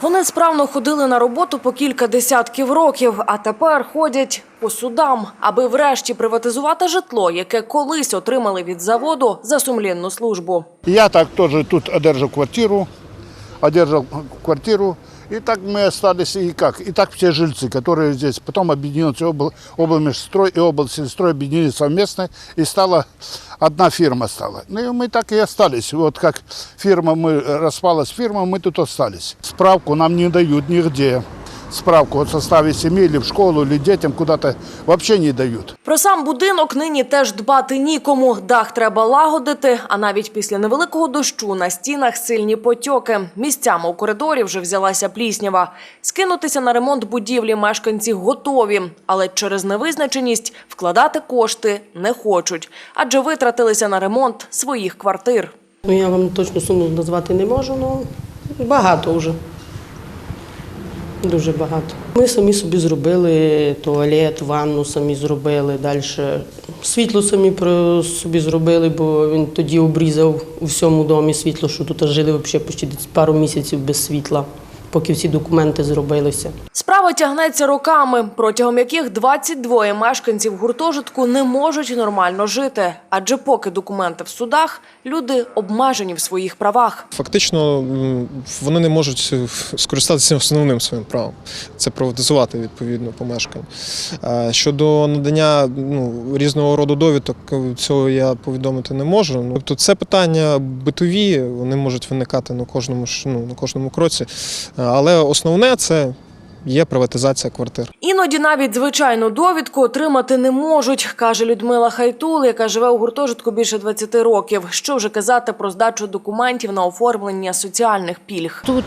Вони справно ходили на роботу по кілька десятків років, а тепер ходять по судам, аби врешті приватизувати житло, яке колись отримали від заводу за сумлінну службу. Я так теж тут одержав квартиру, одержав квартиру, и так мы остались, и как, и так все жильцы, которые здесь, потом объединился обл, облмежстрой и облсельстрой объединились совместно, и стала, одна фирма стала. Ну и мы так и остались, вот как фирма, мы, распалась фирма, мы тут остались. Справку нам не дают нигде, справку о составе семьи или в школу, или детям куда-то вообще не дают. Про сам будинок нині теж дбати нікому. Дах треба лагодити, а навіть після невеликого дощу на стінах сильні потьоки. Місцями у коридорі вже взялася пліснява. Скинутися на ремонт будівлі мешканці готові, але через невизначеність вкладати кошти не хочуть, адже витратилися на ремонт своїх квартир. Ну, я вам точну суму назвати не можу, але багато вже. Дуже багато. Ми самі собі зробили туалет, ванну самі зробили. Далі світло самі собі зробили, бо він тоді обрізав у всьому домі світло, що тут жили взагалі почти пару місяців без світла, поки всі документи зробилися. Справа тягнеться роками, протягом яких 22 мешканців гуртожитку не можуть нормально жити. Адже поки документи в судах, люди обмежені в своїх правах. Фактично вони не можуть скористатися основним своїм правом це приватизувати відповідно помешкання. Щодо надання ну, різного роду довідок, е, цього я повідомити не можу. Ну, Тобто це питання битові, вони можуть виникати на кожному ж- ну, на кожному кроці. Але основне це є приватизація квартир. Іноді навіть звичайну довідку отримати не можуть, каже Людмила Хайтул, яка живе у гуртожитку більше 20 років. Що вже казати про здачу документів на оформлення соціальних пільг. Тут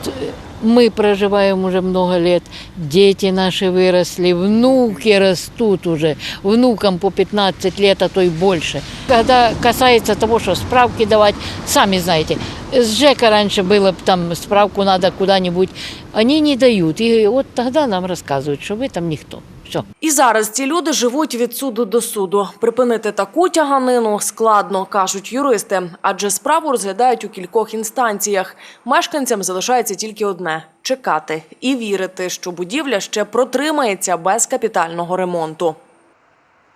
мы проживаем уже много лет, дети наши выросли, внуки растут уже, внукам по 15 лет, а то и больше. Когда касается того, что справки давать, сами знаете, с ЖЭКа раньше было там справку надо куда-нибудь, они не дают. И вот тогда нам рассказывают, что вы там никто. Все. І зараз ці люди живуть від суду до суду. Припинити таку тяганину складно, кажуть юристи, адже справу розглядають у кількох інстанціях. Мешканцям залишається тільки одне чекати і вірити, що будівля ще протримається без капітального ремонту.